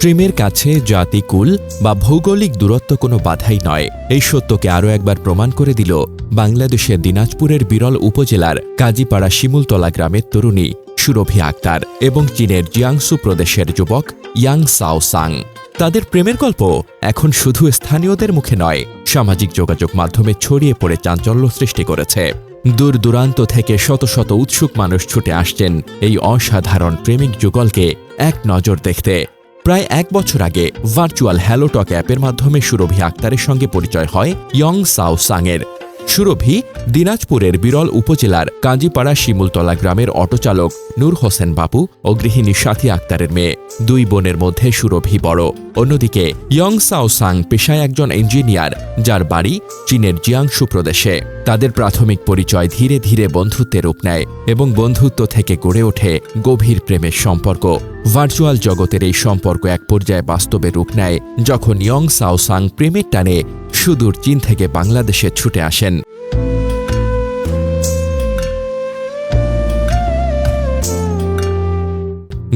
প্রেমের কাছে, জাতি, কুল বা ভৌগোলিক দূরত্ব কোনো বাধাই নয়। এই সত্যকে আরও একবার প্রমাণ করে দিল বাংলাদেশের দিনাজপুরের বিরল উপজেলার কাজীপাড়া শিমুলতলা গ্রামের তরুণী সুরভি আক্তার এবং চীনের জিয়াংসু প্রদেশের যুবক ইয়াং সাও সাং। তাদের প্রেমের গল্প এখন শুধু স্থানীয়দের মুখে নয়, সামাজিক যোগাযোগ মাধ্যমে ছড়িয়ে পড়ে চাঞ্চল্য সৃষ্টি করেছে। দূর দূরান্ত থেকে শত শত উৎসুক মানুষ ছুটে আসছেন এই অসাধারণ প্রেমিক যুগলকে এক নজর দেখতে। প্রায় এক বছর আগে ভার্চুয়াল হ্যালোটক অ্যাপের মাধ্যমে সুরভি আক্তারের সঙ্গে পরিচয় হয় ইয়ং সাও সাংয়ের সুরভি দিনাজপুরের বিরল উপজেলার কাঞ্জিপাড়া শিমুলতলা গ্রামের অটোচালক নূর হোসেন বাবু ও গৃহিণী সাথী আক্তারের মেয়ে। দুই বোনের মধ্যে সুরভি বড়। অন্যদিকে ইয়ং সাও সাং পেশায় একজন ইঞ্জিনিয়ার, যার বাড়ি চীনের জিয়াংশু প্রদেশে। তাদের প্রাথমিক পরিচয় ধীরে ধীরে বন্ধুত্বে রূপ নেয় এবং বন্ধুত্ব থেকে গড়ে ওঠে গভীর প্রেমের সম্পর্ক। ভার্চুয়াল জগতের এই সম্পর্ক এক পর্যায়ে বাস্তবে রূপ নেয় যখন ইয়ং সাও সাং প্রেমের টানে সুদূর চীন থেকে বাংলাদেশে ছুটে আসেন।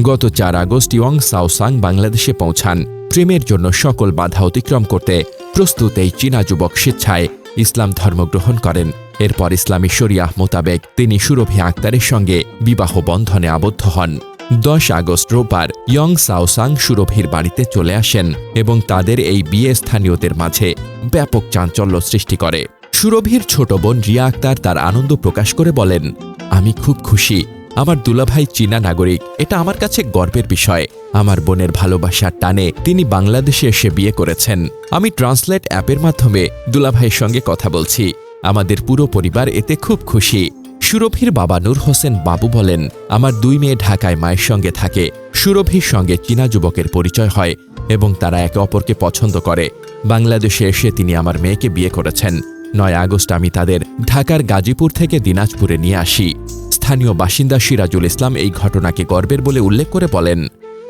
গত চার আগস্ট ইয়ং সাওসাং বাংলাদেশে পৌঁছান। প্রেমের জন্য সকল বাধা অতিক্রম করতে প্রস্তুত এই চীনা যুবক স্বেচ্ছায় ইসলাম ধর্ম গ্রহণ করেন। এরপর ইসলামী শরিয়াহ মোতাবেক তিনি সুরভি আক্তারের সঙ্গে বিবাহ বন্ধনে আবদ্ধ হন। দশ আগস্ট রোববার ইয়ং সাওসাং সুরভির বাড়িতে চলে আসেন এবং তাদের এই বিয়ে স্থানীয়দের মাঝে ব্যাপক চাঞ্চল্য সৃষ্টি করে। সুরভির ছোট বোন রিয়া আক্তার তার আনন্দ প্রকাশ করে বলেন, আমি খুব খুশি। আমার দুলাভাই চীনা নাগরিক। এটা আমার কাছে গর্বের বিষয়। আমার বোনের ভালোবাসার টানে তিনি বাংলাদেশে এসে বিয়ে করেছেন। আমি ট্রান্সলেট অ্যাপের মাধ্যমে দুলাভাইয়ের সঙ্গে কথা বলছি। আমাদের পুরো পরিবার এতে খুব খুশি। সুরভির বাবা নূর হোসেন বাবু বলেন, আমার দুই মেয়ে ঢাকায় মায়ের সঙ্গে থাকে। সুরভির সঙ্গে চীনা যুবকের পরিচয় হয় এবং তারা একে অপরকে পছন্দ করে। বাংলাদেশে এসে তিনি আমার মেয়েকে বিয়ে করেছেন। নয় আগস্ট আমি তাদের ঢাকার গাজীপুর থেকে দিনাজপুরে নিয়ে আসি। স্থানীয় বাসিন্দা সিরাজুল ইসলাম এই ঘটনাকে গর্বের বলে উল্লেখ করে বলেন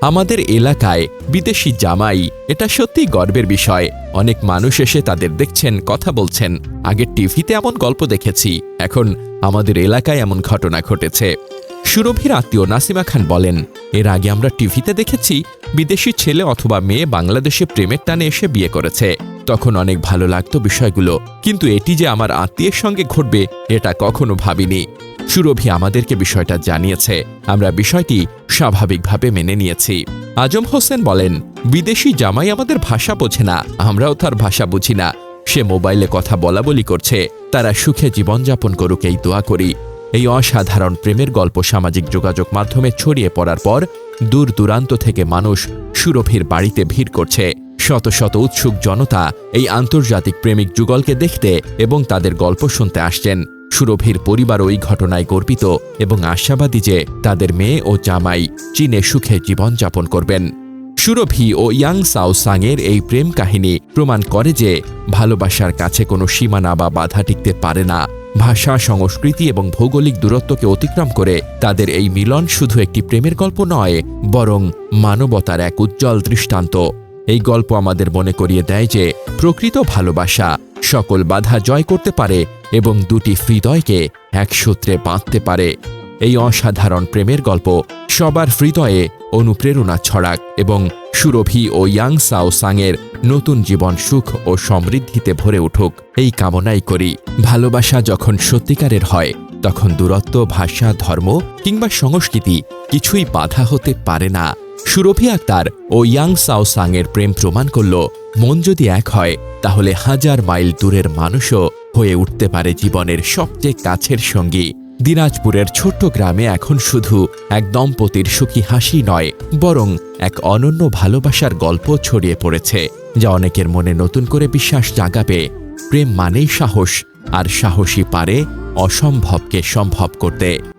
আমাদের এলাকায় বিদেশি জামাই, এটা সত্যিই গর্বের বিষয়। অনেক মানুষ এসে তাদের দেখছেন, কথা বলছেন। আগে টিভিতে এমন গল্প দেখেছি, এখন আমাদের এলাকায় এমন ঘটনা ঘটেছে। সুরভির আত্মীয় নাসিমা খান বলেন, এর আগে আমরা টিভিতে দেখেছি, বিদেশি ছেলে অথবা মেয়ে বাংলাদেশে প্রেমের টানে এসে বিয়ে করেছে। তখন অনেক ভালো লাগতো বিষয়গুলো, কিন্তু এটি যে আমার আত্মীয়ের সঙ্গে ঘটবে, এটা কখনো ভাবিনি। সুরভি আমাদেরকে বিষয়টা জানিয়েছে। আমরা বিষয়টি স্বাভাবিকভাবে মেনে নিয়েছি। আজম হোসেন বলেন, বিদেশি জামাই আমাদের ভাষা বোঝে না, আমরাও তার ভাষা বুঝি না। সে মোবাইলে কথা বলা বলি করছে, তারা সুখে জীবনযাপন করুক এই দোয়া করি। এই অসাধারণ প্রেমের গল্প সামাজিক যোগাযোগ মাধ্যমে ছড়িয়ে পড়ার পর দূর দূরান্ত থেকে মানুষ সুরভির বাড়িতে ভিড় করছে। শত শত উৎসুক জনতা এই আন্তর্জাতিক প্রেমিক যুগলকে দেখতে এবং তাদের গল্প শুনতে আসছেন। সুরভির পরিবার ওই ঘটনায় গর্বিত এবং আশাবাদী যে তাদের মেয়ে ও জামাই চীনে সুখে জীবনযাপন করবেন। সুরভি ও ইয়াং সাও সাংয়ের এই প্রেম কাহিনী প্রমাণ করে যে ভালোবাসার কাছে কোনো সীমানা বা বাধা টিকতে পারে না। ভাষা, সংস্কৃতি এবং ভৌগোলিক দূরত্বকে অতিক্রম করে তাদের এই মিলন শুধু একটি প্রেমের গল্প নয়, বরং মানবতার এক উজ্জ্বল দৃষ্টান্ত। এই গল্প আমাদের মনে করিয়ে দেয় যে প্রকৃত ভালোবাসা সকল বাধা জয় করতে পারে এবং দুটি হৃদয়কে এক সূত্রে বাঁধতে পারে। এই অসাধারণ প্রেমের গল্প সবার হৃদয়ে অনুপ্রেরণা ছড়াক এবং সুরভি ও ইয়াং সাও সাংয়ের নতুন জীবন সুখ ও সমৃদ্ধিতে ভরে উঠুক। এই কামনাই করি, ভালোবাসা যখন সত্যিকারের হয়, তখন দূরত্ব, ভাষা, ধর্ম কিংবা সংস্কৃতি কিছুই বাধা হতে পারে না। সুরভি আক্তার ও ইয়াং সাও সাংয়ের প্রেম প্রমাণ করল, মন যদি এক হয়, তাহলে হাজার মাইল দূরের মানুষও হয়ে উঠতে পারে জীবনের সবচেয়ে কাছের সঙ্গী। দিনাজপুরের ছোট্ট গ্রামে এখন শুধু এক দম্পতির সুখী হাসি নয়, বরং এক অনন্য ভালোবাসার গল্প ছড়িয়ে পড়েছে, যা অনেকের মনে নতুন করে বিশ্বাস জাগাবে। প্রেম মানেই সাহস, আর সাহসী পারে অসম্ভবকে সম্ভব করতে।